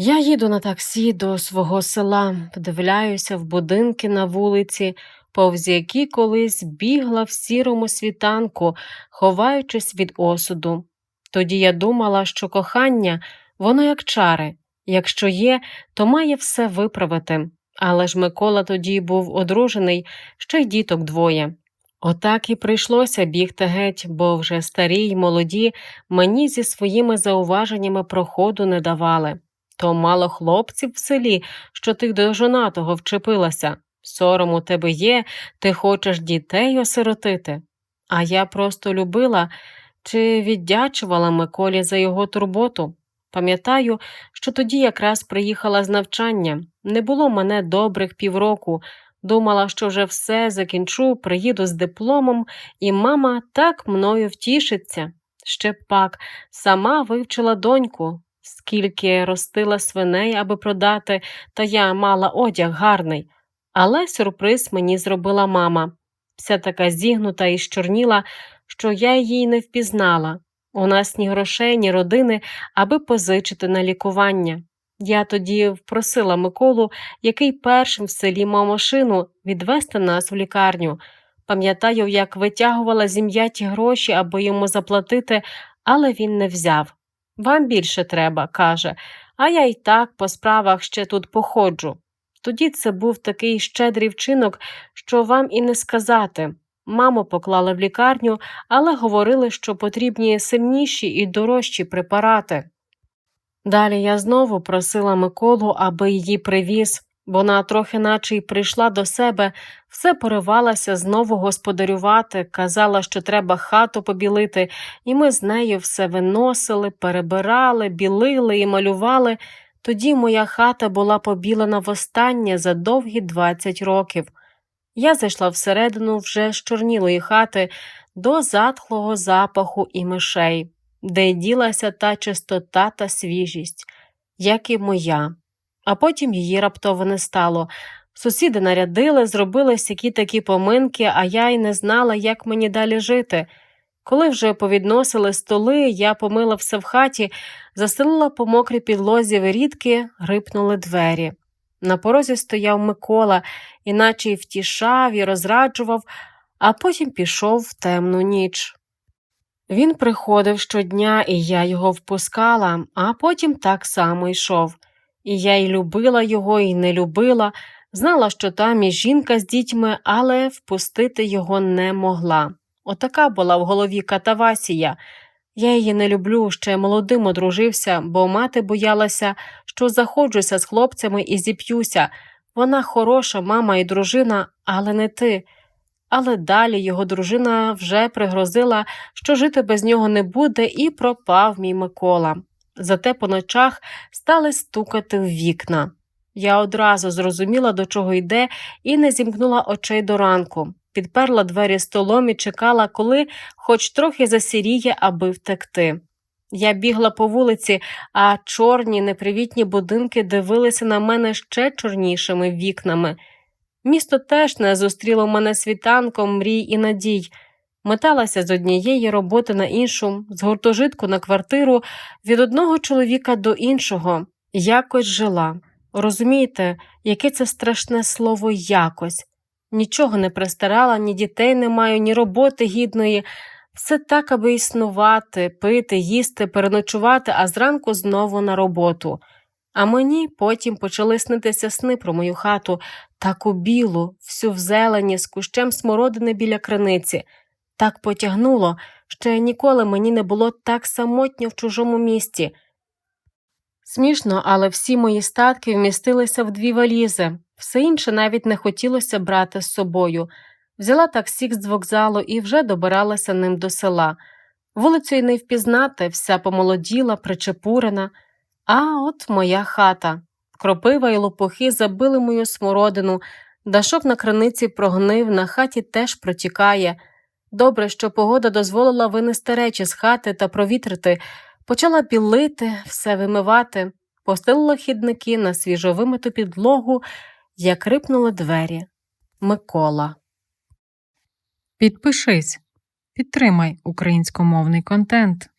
Я їду на таксі до свого села, вдивляюся в будинки на вулиці, повз які колись бігла в сірому світанку, ховаючись від осуду. Тоді я думала, що кохання, воно як чари. Якщо є, то має все виправити. Але ж Микола тоді був одружений, ще й діток двоє. Отак і прийшлося бігти геть, бо вже старі й молоді мені зі своїми зауваженнями проходу не давали. То мало хлопців в селі, що ти до жонатого вчепилася. Сором у тебе є, ти хочеш дітей осиротити. А я просто любила чи віддячувала Миколі за його турботу. Пам'ятаю, що тоді якраз приїхала з навчання. Не було мене добрих півроку. Думала, що вже все закінчу, приїду з дипломом, і мама так мною втішиться. Ще пак, сама вивчила доньку, скільки ростила свиней, аби продати, та я мала одяг гарний. Але сюрприз мені зробила мама. Вся така зігнута і щорніла, що я її не впізнала. У нас ні грошей, ні родини, аби позичити на лікування. Я тоді впросила Миколу, який першим в селі мав машину, відвести нас в лікарню. Пам'ятаю, як витягувала зім'яті гроші, аби йому заплатити, але він не взяв. Вам більше треба, каже, а я й так по справах ще тут походжу. Тоді це був такий щедрий вчинок, що вам і не сказати. Маму поклали в лікарню, але говорили, що потрібні сильніші і дорожчі препарати. Далі я знову просила Миколу, аби її привіз. Вона трохи наче й прийшла до себе, все поривалася знову господарювати, казала, що треба хату побілити, і ми з нею все виносили, перебирали, білили і малювали. Тоді моя хата була побілена востаннє за довгі 20 років. Я зайшла всередину вже з чорнілої хати до затхлого запаху і мишей, де ділася та чистота та свіжість, як і моя. А потім її раптово не стало. Сусіди нарядили, зробили сякі такі поминки, а я й не знала, як мені далі жити. Коли вже повідносили столи, я помила все в хаті, застелила по мокрій підлозі вирідки, грипнули двері. На порозі стояв Микола, іначе й втішав і розраджував, а потім пішов в темну ніч. Він приходив щодня, і я його впускала, а потім так само йшов. І я й любила його, і не любила, знала, що там і жінка з дітьми, але впустити його не могла. Отака була в голові катавасія. Я її не люблю, ще молодим одружився, бо мати боялася, що заходжуся з хлопцями і зіп'юся. Вона хороша мама і дружина, але не ти. Але далі його дружина вже пригрозила, що жити без нього не буде, і пропав мій Микола. Зате по ночах стали стукати в вікна. Я одразу зрозуміла, до чого йде, і не зімкнула очей до ранку. Підперла двері столом і чекала, коли хоч трохи засіріє, аби втекти. Я бігла по вулиці, а чорні непривітні будинки дивилися на мене ще чорнішими вікнами. Місто теж не зустріло мене світанком мрій і надій. Металася з однієї роботи на іншу, з гуртожитку на квартиру, від одного чоловіка до іншого, якось жила. Розумієте, яке це страшне слово якось. Нічого не пристарала, ні дітей не маю, ні роботи гідної. Все так, аби існувати, пити, їсти, переночувати, а зранку знову на роботу. А мені потім почали снитися сни про мою хату, таку білу, всю в зелені, з кущем смородини біля криниці. Так потягнуло, ще ніколи мені не було так самотньо в чужому місті. Смішно, але всі мої статки вмістилися в дві валізи, все інше навіть не хотілося брати з собою. Взяла таксі з вокзалу і вже добиралася ним до села. Вулицю й не впізнати, вся помолоділа, причепурена. А от моя хата. Кропива й лопухи забили мою смородину, дашок на криниці прогнив, на хаті теж протікає. Добре, що погода дозволила винести речі з хати та провітрити, почала білити, все вимивати, постелила хідники на свіжовимиту підлогу, як рипнули двері. Микола. Підпишись, підтримай українськомовний контент.